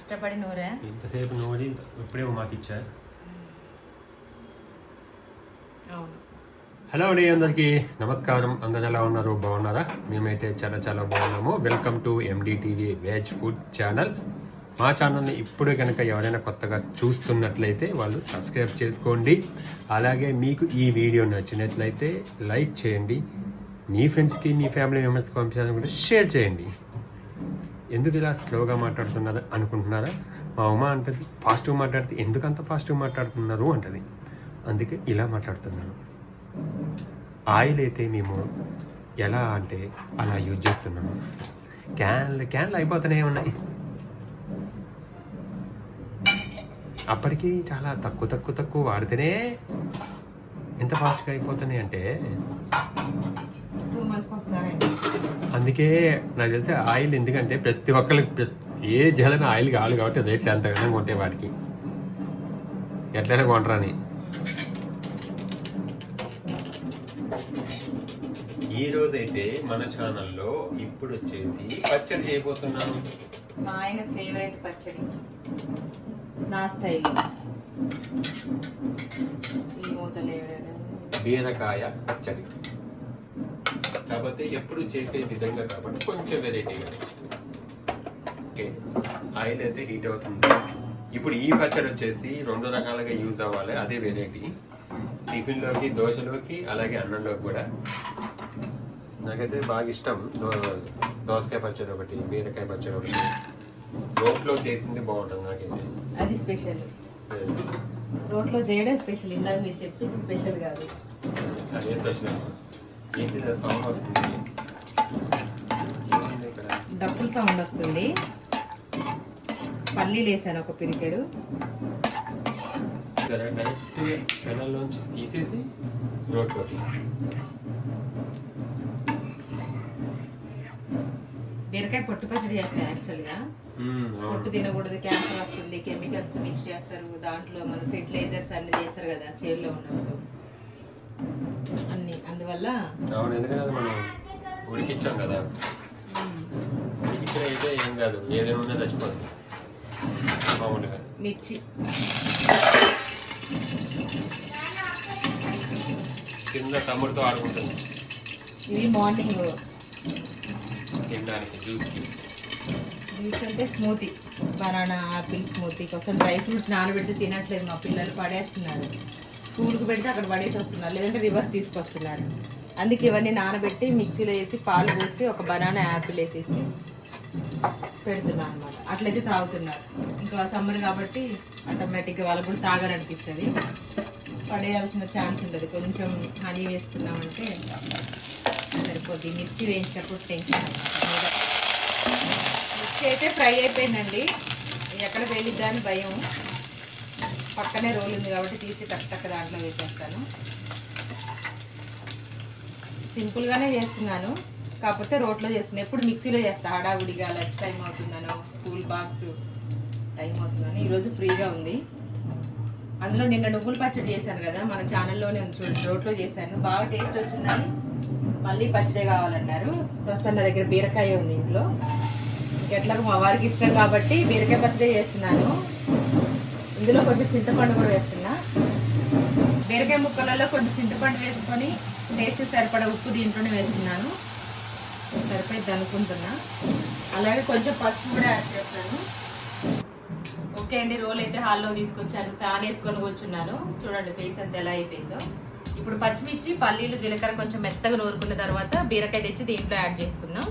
కష్టపడి నూరా. ఇంతసేపు నూరి ఇప్పుడే మాకు ఇచ్చా. అవును. హలో అండి అందరికీ. నమస్కారం. అందరు ఎలా ఉన్నారు? బాగున్నారా? మేమైతే చాలా చాలా బాగున్నాము. Welcome to NDTV veg food channel మా ఛానల్ని ఇప్పుడు కనుక ఎవరైనా కొత్తగా చూస్తున్నట్లయితే వాళ్ళు సబ్స్క్రైబ్ చేసుకోండి. అలాగే మీకు ఈ వీడియో నచ్చినట్లయితే లైక్ చేయండి. మీ ఫ్రెండ్స్కి మీ ఫ్యామిలీ మెంబర్స్కి పంపించాలనుకుంటే షేర్ చేయండి. ఎందుకు ఇలా స్లోగా మాట్లాడుతున్నారు అనుకుంటున్నారా? మా ఉమ అంటది ఫాస్ట్గా మాట్లాడితే ఎందుకు అంత ఫాస్ట్గా మాట్లాడుతున్నారు? అంటది. అందుకే ఇలా మాట్లాడుతున్నాను. ఆయిల్ అయితే మేము ఎలా అంటే అలా యూజ్ చేస్తున్నాము. క్యాన్లు క్యాన్లు అయిపోతూనే ఉన్నాయి అప్పటికి చాలా తక్కువ తక్కువ తక్కువ వాడితేనే ఎంత ఫాస్ట్గా అయిపోతున్నాయి అంటే అందుకే నాకు తెలిసి ఆయిల్ ఎందుకంటే ప్రతి ఒక్కరికి ఏ జలన ఆయిల్ కావాలి కాబట్టి రేట్లు ఎంతగానో కొంటే వాటికి. ఎట్లయినా కొంటరని. ఈ రోజు అయితే మన ఛానల్లో ఇప్పుడు వచ్చేసి పచ్చడి చేయబోతున్నాను మా ఆయన ఫేవరెట్ పచ్చడి. నా స్టైల్. ఈ మూతలు బీరకాయ పచ్చడి. కాకపోతే ఎప్పుడు చేసే విధంగా కాబట్టి కొంచెం వెరైటీగా ఓకే. ఆయిల్ అయితే హీట్ అవుతుంది. ఇప్పుడు ఈ పచ్చడి వచ్చేసి రెండు రకాలుగా యూజ్ అవ్వాలి. అదే వెరైటీ టిఫిన్లోకి దోశలోకి అలాగే అన్నంలోకి కూడా. నాకైతే బాగా ఇష్టం. దోసకాయ పచ్చడి ఒకటి బీరకాయ పచ్చడి ఒకటి. రోట్లో చేసింది బాగుంటుంది నాకైతే. అది స్పెషల్. రోట్లో చేయడం స్పెషల్ ఇందాక మీరు చెప్పింది స్పెషల్ కాదు. అదే స్పెషల్ ఏంటి సౌండ్ వస్తుంది డప్పుల సౌండ్ వస్తుంది. పల్లీలు వేసాను ఒక పిరికెడు. డైరెక్ట్ తీసేసి రోడ్లోకి బీరకాయ పొట్టు పచ్చడి చేస్తాను యాక్చువల్గా పొట్టు తినకూడదు క్యాన్సర్ వస్తుంది కెమికల్స్ మిక్స్ చేస్తారు దాంట్లో మన ఫెర్టిలైజర్స్ అన్ని చేస్తారు కదా చేలో ఉన్నప్పుడు. అన్ని అందువల్ల అవును ఎందుకంటే అది మనం ఉడికిచ్చాం కదా. ఉడికిచ్చిన అయితే ఏం కాదు ఏదైనా ఉన్నా చచ్చిపోతుంది. మామూలుగా. మిర్చి. కింద తమ్ముడితో ఆడుకుంటుంది. ఇవి మార్నింగ్. తినడానికి జ్యూస్కి. జ్యూస్ అంటే స్మూతీ. బనానా ఆపిల్ స్మూతీ కోసం డ్రై ఫ్రూట్స్ నానబెడితే తినట్లేదు మా పిల్లలు పడేస్తున్నారు. స్కూల్కి పెడితే అక్కడ పడేసి వస్తున్నారు. లేదంటే రివర్స్ తీసుకొస్తున్నారు. అందుకే ఇవన్నీ నానబెట్టి మిక్సీలో వేసి పాలు పోసి ఒక బనానా యాపిల్ వేసేసి పెడుతున్నాను అనమాట అట్లయితే తాగుతున్నారు. ఇంకా సమ్మర్ కాబట్టి ఆటోమేటిక్గా వాళ్ళకు కూడా తాగాలనిపిస్తుంది. పడేయాల్సిన ఛాన్స్ ఉంటుంది కొంచెం హనీ వేసుకున్నామంటే సరిపోద్ది. మిర్చి వేయించినప్పుడు టెన్షన్ మిర్చి అయితే ఫ్రై అయిపోయిందండి. ఎక్కడ పేలిద్దా అని భయం. పక్కనే రోల్ ఉంది కాబట్టి తీసి టక్ టక్ దాంట్లో వేసేస్తాను. సింపుల్గానే చేస్తున్నాను. కాకపోతే రోట్లో చేస్తున్నాను ఎప్పుడు మిక్సీలో చేస్తా. హడావుడిగా లంచ్ టైం అవుతుందనో స్కూల్ బాక్స్ టైం అవుతుందని. ఈరోజు ఫ్రీగా ఉంది. అందులో నిన్న నువ్వుల పచ్చడి చేశాను కదా మన ఛానల్లోనే ఉంది చూడండి రోట్లో చేశాను. బాగా టేస్ట్ వచ్చిందని మళ్ళీ పచ్చడే కావాలన్నారు. ప్రస్తుతం నా దగ్గర బీరకాయ ఉంది ఇంట్లో. ఎట్లాగో మా వారికి ఇష్టం కాబట్టి బీరకాయ పచ్చడి చేస్తున్నాను. ఇందులో కొంచెం చింతపండు కూడా వేస్తున్నా. బీరకాయ ముక్కలలో కొంచెం చింతపండు వేసుకొని టేస్ట్ సరిపడా ఉప్పు దీంట్లోనే వేస్తున్నాను. సరిపోయింది అనుకుంటున్నా. అలాగే కొంచెం పసుపు కూడా యాడ్ చేస్తాను. ఓకే అండి రోల్ అయితే హాల్లో తీసుకొచ్చాను. ఫ్యాన్ వేసుకొని కూర్చున్నాను. చూడండి ఫేస్ అంతా ఎలా అయిపోయిందో. ఇప్పుడు పచ్చిమిర్చి పల్లీలు జీలకర్ర కొంచెం మెత్తగా నూరుకున్న తర్వాత బీరకాయ తెచ్చి దీంట్లో యాడ్ చేసుకుందాం.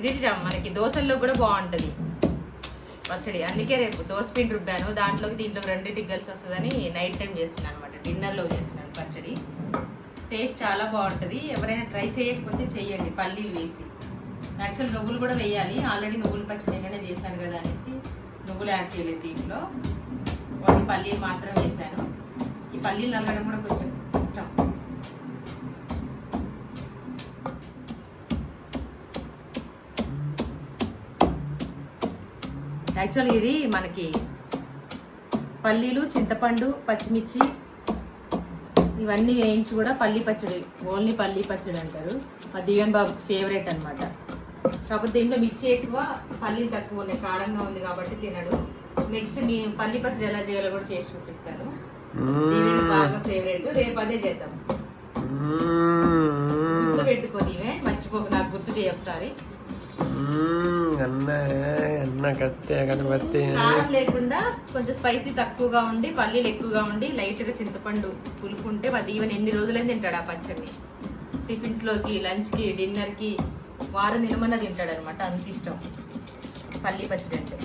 ఇది మనకి దోశల్లో కూడా బాగుంటుంది. పచ్చడి. అందుకే రేపు దోసపిండి రుబ్బాను. దాంట్లోకి దీంట్లో రెండింటికి కలిసి వస్తుందని నైట్ టైం చేస్తున్నాను అనమాట డిన్నర్లో చేస్తున్నాను పచ్చడి. టేస్ట్ చాలా బాగుంటుంది. ఎవరైనా ట్రై చేయకపోతే చేయండి పల్లీలు వేసి. యాక్చువల్ నువ్వులు కూడా వేయాలి. ఆల్రెడీ నువ్వులు పచ్చడి నేనే చేశాను కదా అనేసి నువ్వులు యాడ్ చేయలేదు దీంట్లో. ఓన్లీ పల్లీలు మాత్రం వేశాను. ఈ పల్లీలు నల్లడం కూడా కొంచెం యాక్చువల్గా ఇది మనకి పల్లీలు చింతపండు పచ్చిమిర్చి ఇవన్నీ వేయించి కూడా పల్లి పచ్చడి ఓన్లీ పల్లి పచ్చడి అంటారు. మా దివ్యం బాబు ఫేవరెట్ అనమాట కాకపోతే దీంట్లో మిర్చి ఎక్కువ పల్లీలు తక్కువ ఉన్నాయి కారంగా ఉంది కాబట్టి తినడు. నెక్స్ట్ మీ పల్లి పచ్చడి ఎలా చేయాలో కూడా చేసి చూపిస్తాను. బాగా ఫేవరెట్ రేపు అదే చేద్దాం. గుర్తు పెట్టుకో నీవే మర్చిపోకు నాకు గుర్తు చేయ ఒకసారి. అన్న అన్న కత్తే గణపతి కారం లేకుండా కొంచెం స్పైసీ తక్కువగా ఉండి పల్లీలు ఎక్కువగా ఉండి లైట్గా చింతపండు పులుపు ఉంటే అది ఈవెన్ ఎన్ని రోజులైనా తింటాడు ఆ పచ్చడిని. టిఫిన్స్లోకి లంచ్కి డిన్నర్కి వారం నిలమన్నా తింటాడు అనమాట అంత ఇష్టం. పల్లి పచ్చడి అంటే.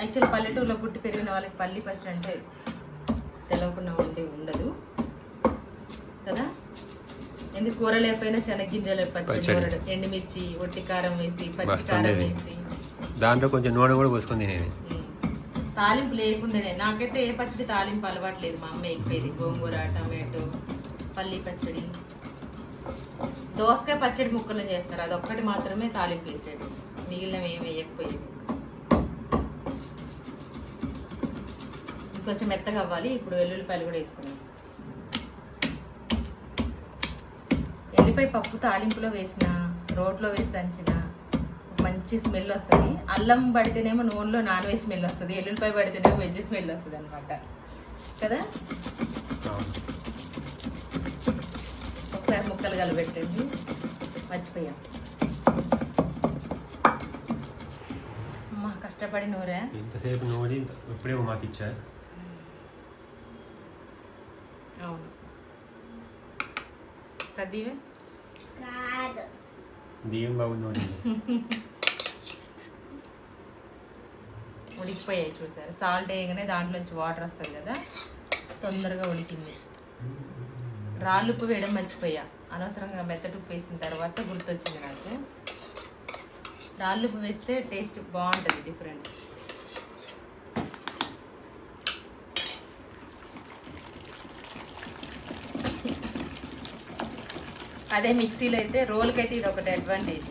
యాక్చువల్ పల్లెటూరులో పుట్టి పెరిగిన వాళ్ళకి పల్లి పచ్చడి అంటే తెలవకుండా ఉండి ఉండదు. కదా? ఎందుకు కూర లేకపోయినా శనగ్గింజలు పచ్చడి. ఎండుమిర్చి ఒట్టి కారం వేసి పచ్చి మస్తు కారం ఉండేది. వేసి. దాంట్లో కొంచెం నూనె కూడా పోసుకుంది నేను. తాలింపు లేకుండానే. నాకైతే ఏ పచ్చడి తాలింపు అలవాట్లేదు మా అమ్మ ఎక్కేది. గోంగూర టమాటో పల్లి పచ్చడి. దోసకాయ పచ్చడి ముక్కలు చేస్తారు. అదొక్కటి మాత్రమే తాలింపు వేసాడు మిగిలినవి ఏమి వేయకపోయేది. ఇంకొంచెం మెత్తగా అవ్వాలి. ఇప్పుడు వెల్లుల్లిపాయలు కూడా వేసుకున్నాం ఎల్లిపాయ పప్పు తాలింపులో వేసిన రోట్లో వేసి దంచిన మంచి స్మెల్ వస్తుంది. అల్లం పడితేనేమో నూనెలో నాన్ వెజ్ స్మెల్ వస్తుంది ఎల్లుల్లిపాయ పడితేనేమో వెజ్ స్మెల్ వస్తుంది అనమాట కదా? ఒకసారి ముక్కలు కలబెట్టండి. మర్చిపోయాం. అమ్మా కష్టపడి నూరా? ఇంతసేపు ఇప్పుడే మాకు ఇచ్చా అవును కాదు బియ్యం నూనె ఉడికిపోయాయి చూసారు? సాల్ట్ వేయగానే దాంట్లోంచి వాటర్ వస్తుంది కదా? తొందరగా ఉడికింది. రాళ్ళు ఉప్పు వేయడం మర్చిపోయా. అనవసరంగా మెత్తటి ఉప్పు వేసిన తర్వాత గుర్తొచ్చింది నాకు. రాళ్ళు ఉప్పు వేస్తే టేస్ట్ బాగుంటుంది డిఫరెంట్ అదే మిక్సీలో అయితే రోల్కి అయితే ఇది ఒకటి అడ్వాంటేజ్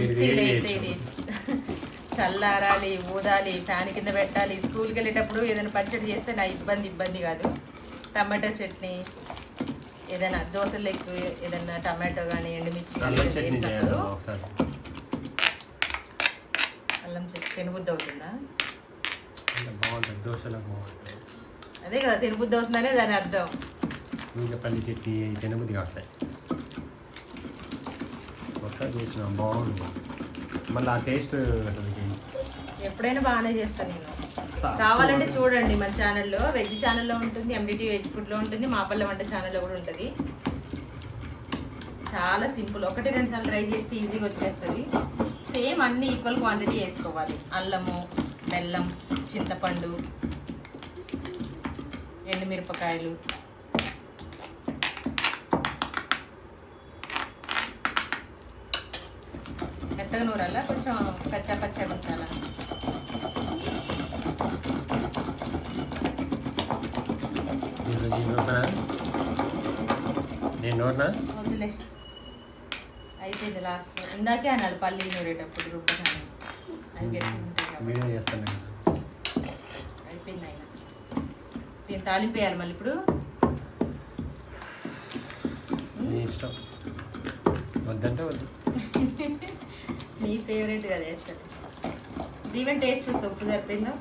మిక్సీలో అయితే ఇది చల్లారాలి ఊదాలి ఫ్యాన్ కింద పెట్టాలి. స్కూల్కి వెళ్ళేటప్పుడు ఏదైనా పచ్చడి చేస్తే నా ఇబ్బంది ఇబ్బంది కాదు. టమాటో చట్నీ ఏదైనా దోశలు ఎక్కువ ఏదైనా టమాటో కానీ ఎండుమిర్చి చేసినప్పుడు అల్లం చట్నీ తినబుద్ధి అవుతుందా అదే కదా తినబుద్ధి అవుతుందనే దాని అర్థం. ఇంకా పల్లి చట్నీ తినబుద్ధి కాస్తాయి ఒకసారి చేసిన బాగుంది. మళ్ళీ ఆ టేస్ట్ అసలుకి ఎప్పుడైనా బాగానే చేస్తాను నేను. కావాలంటే చూడండి మన ఛానల్లో వెజ్ ఛానల్లో ఉంటుంది ఎండిటీ వెజ్ ఫుడ్లో ఉంటుంది మా పల్లె వంట ఛానల్లో కూడా ఉంటుంది. చాలా సింపుల్ ఒకటి రెండు సార్లు ట్రై చేస్తే ఈజీగా వచ్చేస్తుంది. సేమ్ అన్ని ఈక్వల్ క్వాంటిటీ వేసుకోవాలి. అల్లము బెల్లం చింతపండు ఎండుమిరపకాయలు. మెత్తగా నూరాలా? కొంచెం కచ్చా పచ్చగా నూరునా వద్దులే. అయిపోయింది లాస్ట్ ఇందాకే అన్నాడు పల్లి నూరేటప్పుడు అవి నేను. అయిపోయింది ఆయన దీన్ని తాలింపు వేయాలి మళ్ళీ ఇప్పుడు. నీ ఇష్టం. వద్దంటే వద్దు. నీ ఫేవరెట్ కదా వేస్తారు ఈవెన్ టేస్ట్ చూస్తే ఉప్పు సరిపోయిందా?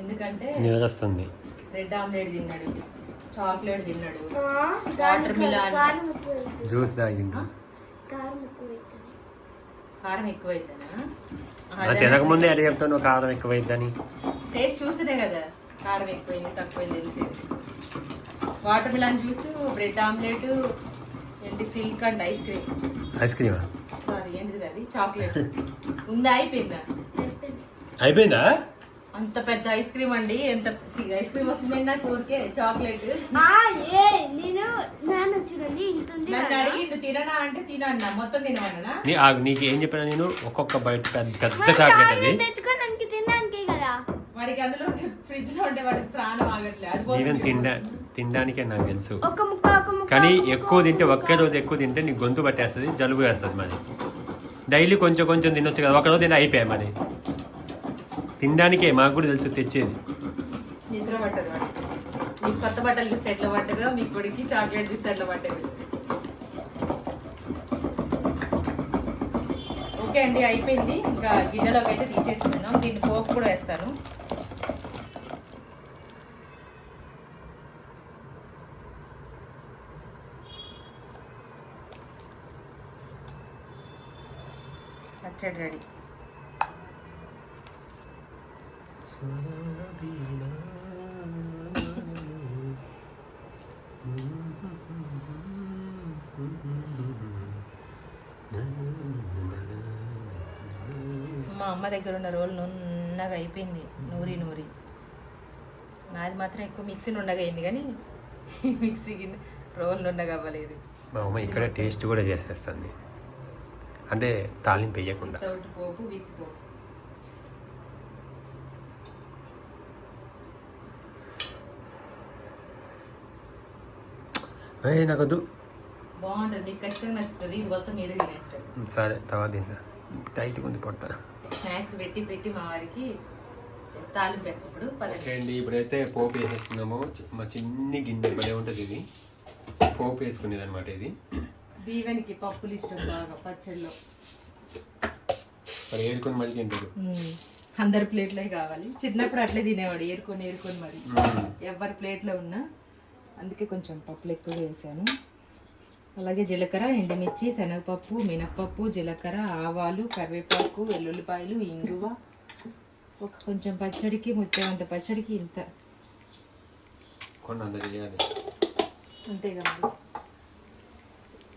ఎందుకంటే నిద్ర వస్తుంది రెడ్ ఆమ్లెట్ తిన్నాడు చాక్లెట్ తిన్నాడు కారం వాటర్ మిలాన్. జ్యూస్ తాగిండు. కారం ఎక్కువ అవుతుంది. కారం ఎక్కువైతేనా నాకు తినకముందే అడిగి చెప్తాను కారం ఎక్కువైద్దని. టేస్ట్ చూసినే కదా కారం ఎక్కువైంది తక్కువైంది తెలిసేది watermelon juice bread omelette ఏంటి silk and ice cream. Ice క్రీమా? Sorry ఏంటిది అది? చాక్లెట్. ఉందా? అయిపోయిందా? అయిపోయింది. అంత పెద్ద ఐస్ క్రీమ్ అండి. ఎంత ఐస్ క్రీమ్ వస్తుంది నాకు ఊరికే? చాక్లెట్. నేను నాన్న. అడిగిండు తిననా? అంటే తినన్నా. మొత్తం తినమన్నా నీ ఆగు, నీకు ఏం చెప్పినా నేను ఒక్కొక్క బయట పెద్ద పెద్ద చాక్లెట్ అది. వాడికి అందులో ఫ్రిడ్జ్లో ఉంటే వాడికి ప్రాణం ఆగట్లే. జీవన్ అడిపోతుంది తినడా తినడానికే నాకు తెలుసు. ఒక ముక్క ఒక ముక్క కానీ ఎక్కువ తింటే ముక్క. ఒకే రోజు ఎక్కువ తింటే నీకు గొంతు పట్టేస్తుంది జలుబు వేస్తుంది మరి. డైలీ కొంచెం కొంచెం తినొచ్చు కదా ఒక రోజు తింటే అయిపోయాయి మరి. తినడానికే మాకు కూడా తెలుసు తెచ్చేది. నిద్ర పట్టదు వాడికి. మీకు కొత్త బట్టలు చూస్తే ఎట్లా పట్టదో మీ కొడుకు చాక్లెట్ చూస్తే ఎట్లా పట్టదు. ఓకే అండి అయిపోయింది. ఇంకా గిన్నెలోకి అయితే తీసేసుకుందాం. దీన్ని పోపు కూడా వేస్తాను. పచ్చడి రెడీ. మా అమ్మ దగ్గర ఉన్న రోల్ నున్నగా అయిపోయింది నూరి నూరి. నాది మాత్రం ఎక్కువ మిక్సీ నుండగా అయింది కానీ మిక్సీ రోల్ నుండగా అవ్వలేదు. మా అమ్మ ఇక్కడ టేస్ట్ కూడా చేసేస్తుంది. అంటే తాలింపు వేయకుండా. ఏ నాకొద్దు. బాగుంటుంది మీకు ఖచ్చితంగా నచ్చుతుంది ఇది మొత్తం మీరే తినేస్తారు. సరే తర్వాత తిందా టైట్ ఉంది పొట్ట. స్నాక్స్ పెట్టి పెట్టి మా వారికి తాలింపు పదండి. ఇప్పుడైతే పోపు వేసేస్తున్నాము. మా చిన్ని గిన్నె భలే ఉంటుంది ఇది. పోపు వేసుకునేది అనమాట ఇది. దీవెనికి పప్పులు ఇష్టం బాగా పచ్చడిలో. మరి ఏడుకొని మళ్ళీ తింటాడు. అందరి ప్లేట్లే కావాలి. చిన్నప్పుడు అట్లే తినేవాడు ఏరుకొని ఏరుకొని మరి. ఎవరి ప్లేట్లో ఉన్నా అందుకే కొంచెం పప్పులు ఎక్కువ వేసాను. అలాగే జీలకర్ర ఎండుమిర్చి శనగపప్పు మినప్పప్పు జీలకర్ర ఆవాలు కరివేపాకు వెల్లుల్లిపాయలు ఇంగువ. ఒక కొంచెం పచ్చడికి ముత్యమంత పచ్చడికి ఇంత. అంత మరి.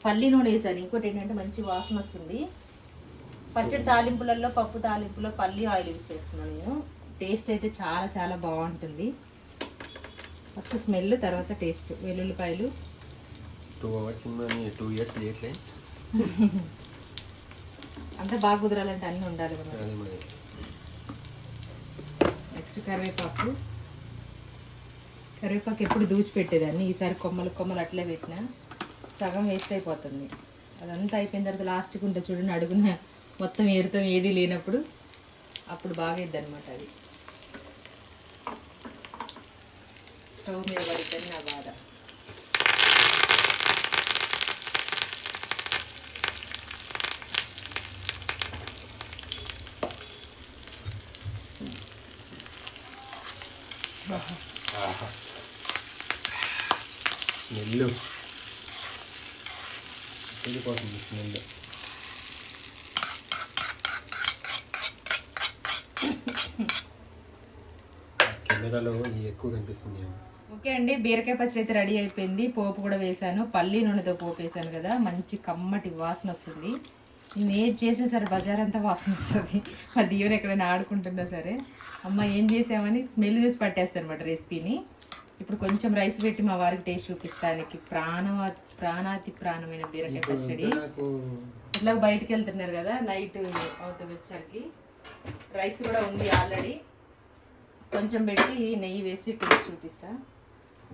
పల్లి నూనె వేసాను. ఇంకోటి ఏంటంటే మంచి వాసన వస్తుంది. పచ్చడి తాలింపులలో పప్పు తాలింపులో పల్లి ఆయిల్ యూజ్ చేస్తున్నాను నేను. టేస్ట్ అయితే చాలా చాలా బాగుంటుంది. ఫస్ట్ స్మెల్ తర్వాత టేస్ట్. వెల్లుల్లిపాయలు. టూ అవర్స్ టూ ఇయర్స్ చేయట్లే అంతా బాగా కుదరాలంటే అన్నీ ఉండాలి నెక్స్ట్ కరివేపాకు. కరివేపాకు ఎప్పుడు దూచి పెట్టేదాన్ని. ఈసారి కొమ్మలు కొమ్మలు అట్లే పెట్టినా. సగం వేస్ట్ అయిపోతుంది. అదంతా అయిపోయిన తర్వాత లాస్ట్కి ఉంటే చూడండి అడుగున మొత్తం ఏరుతాం ఏది లేనప్పుడు అప్పుడు బాగా అనమాట అది. స్టవ్ మీద పడుతుంది నా బాధ. నెల్లు వెళ్ళిపోతుంది ముందు కెమెరాలో ఎక్కువ కనిపిస్తుంది. ఓకే అండి బీరకాయ పచ్చడి అయితే రెడీ అయిపోయింది. పోపు కూడా వేసాను. పల్లి నూనెతో పోపు వేసాను కదా మంచి కమ్మటి వాసన వస్తుంది. నేను ఏది చేసినా సరే బజార్ అంతా వాసన వస్తుంది. మా దీవెన ఎక్కడైనా ఆడుకుంటున్నా సరే. అమ్మ ఏం చేసామని స్మెల్ చూసి పట్టేస్తాను అనమాట రెసిపీని ఇప్పుడు కొంచెం రైస్ పెట్టి మా వారికి టేస్ట్ చూపిస్తానికి. ప్రాణ ప్రాణాతి ప్రాణమైన బీరకాయ పచ్చడి. ఇట్లా బయటికి వెళ్తున్నారు కదా నైట్ అవుతుంది వచ్చేసరికి రైస్ కూడా ఉంది ఆల్రెడీ. కొంచెం పెట్టి నెయ్యి వేసి టేస్ట్ చూపిస్తా.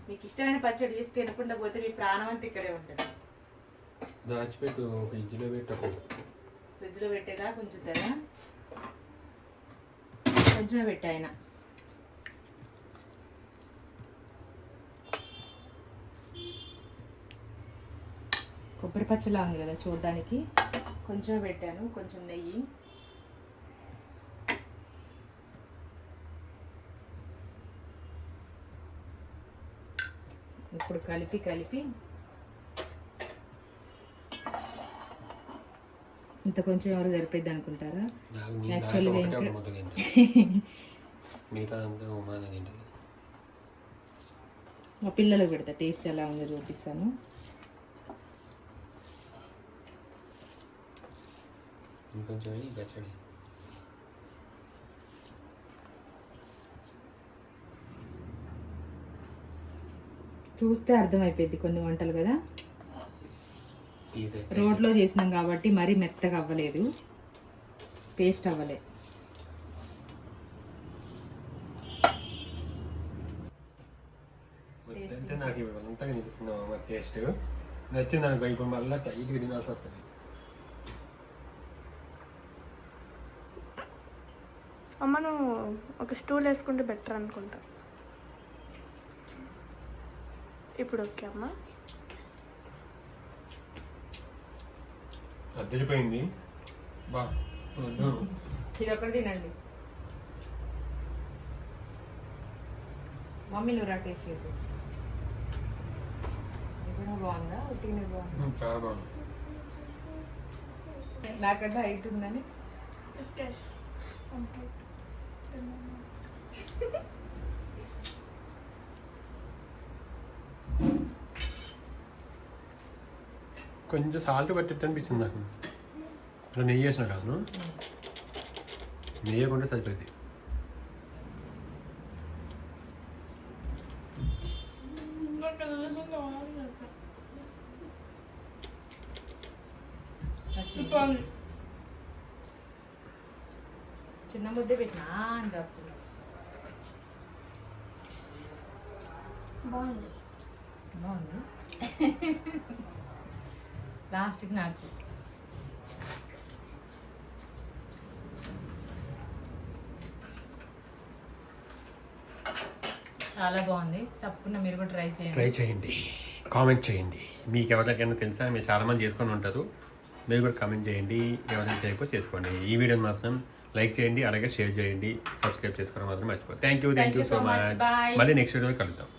మీకు ఇష్టమైన పచ్చడి చేసి తినకుండా పోతే మీ ప్రాణం అంతా ఇక్కడే ఉంటుంది. దాచిపెట్టు ఫ్రిడ్జ్లో పెట్టకు. ఫ్రిడ్జ్లో పెట్టేదా కొంచెం కొంచెమే పెట్టా కొబ్బరి పచ్చలా ఉంది కదా చూడడానికి. కొంచెం పెట్టాను కొంచెం నెయ్యి. ఇప్పుడు కలిపి కలిపి. ఇంత కొంచెం ఎవరు సరిపోద్ది అనుకుంటారా? ఒకటే ఇంకా- పిల్లలకు పెడతా టేస్ట్ ఎలా ఉందో చూపిస్తాను. ఇంకొంచెం వేయి పచ్చడి చూస్తే అర్థమైపోయింది కొన్ని వంటలు కదా. రోట్లో చేసినాం కాబట్టి మరీ మెత్తగా అవ్వలేదు. పేస్ట్ అవ్వలే. అంటే నాకు ఇవంతా అమ్మ టేస్ట్. నచ్చింది అనుకో ఇప్పుడు మళ్ళీ టైట్గా తినాల్సి వస్తుంది అమ్మ నువ్వు ఒక స్టూల్ వేసుకుంటే బెటర్ అనుకుంటా. ఇప్పుడు ఓకే అమ్మా. అద్దరిపోయింది. బా. ఇది ఒకటి తినండి. మమ్మీ నువ్వు రా టేస్ట్ చెప్పు నిజంగా బాగుందా? ఉట్టిగానే బాగుందా? చాలా బాగుంది. నాకంటే హైట్ ఉందని. కొంచెం సాల్ట్ పట్టేట్టు అనిపించింది నాకు నెయ్యి వేసిన కాదు. నెయ్యి కొంటే సరిపోయింది నచ్చింది. చిన్న ముద్ద పెట్టినా అని చెప్తున్నా బాగుంది. బాగుంది. లాస్ట్కి నాకు. చాలా బాగుంది. తప్పకుండా మీరు కూడా ట్రై చేయండి. ట్రై చేయండి. కామెంట్ చేయండి. మీకు ఎవరికైనా తెలుసా? మీరు చాలా మంది చేసుకొని ఉంటారు. మీరు కూడా కామెంట్ చేయండి. ఎవరైనా చేయకపోతే చేసుకోండి. ఈ వీడియోని మాత్రం లైక్ చేయండి. అలాగే షేర్ చేయండి. సబ్స్క్రైబ్ చేసుకోవడం మాత్రం మర్చిపో thank you thank you so much. మళ్ళీ నెక్స్ట్ వీడియోలో కలుద్దాం.